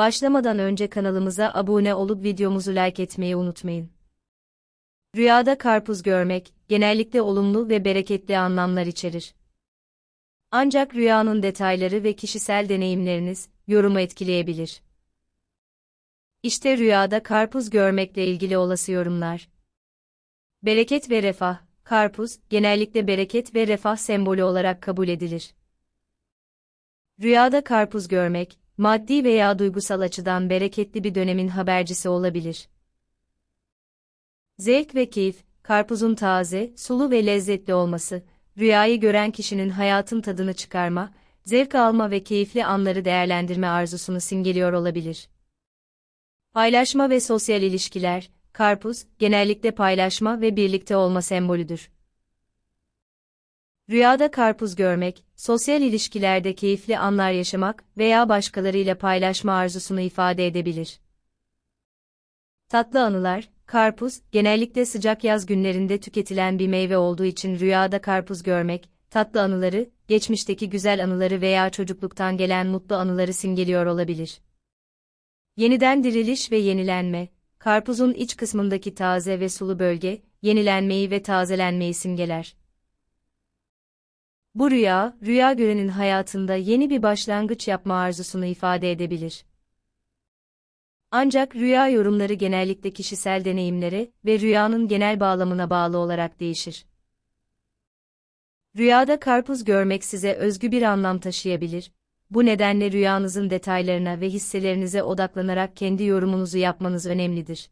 Başlamadan önce kanalımıza abone olup videomuzu like etmeyi unutmayın. Rüyada karpuz görmek, genellikle olumlu ve bereketli anlamlar içerir. Ancak rüyanın detayları ve kişisel deneyimleriniz, yorumu etkileyebilir. İşte rüyada karpuz görmekle ilgili olası yorumlar. Bereket ve refah, karpuz, genellikle bereket ve refah sembolü olarak kabul edilir. Rüyada karpuz görmek, maddi veya duygusal açıdan bereketli bir dönemin habercisi olabilir. Zevk ve keyif, karpuzun taze, sulu ve lezzetli olması, rüyayı gören kişinin hayatın tadını çıkarma, zevk alma ve keyifli anları değerlendirme arzusunu simgeliyor olabilir. Paylaşma ve sosyal ilişkiler, karpuz, genellikle paylaşma ve birlikte olma sembolüdür. Rüyada karpuz görmek, sosyal ilişkilerde keyifli anlar yaşamak veya başkalarıyla paylaşma arzusunu ifade edebilir. Tatlı anılar, karpuz, genellikle sıcak yaz günlerinde tüketilen bir meyve olduğu için rüyada karpuz görmek, tatlı anıları, geçmişteki güzel anıları veya çocukluktan gelen mutlu anıları simgeliyor olabilir. Yeniden diriliş ve yenilenme, karpuzun iç kısmındaki taze ve sulu bölge, yenilenmeyi ve tazelenmeyi simgeler. Bu rüya, rüya görenin hayatında yeni bir başlangıç yapma arzusunu ifade edebilir. Ancak rüya yorumları genellikle kişisel deneyimlere ve rüyanın genel bağlamına bağlı olarak değişir. Rüyada karpuz görmek size özgü bir anlam taşıyabilir. Bu nedenle rüyanızın detaylarına ve hisselerinize odaklanarak kendi yorumunuzu yapmanız önemlidir.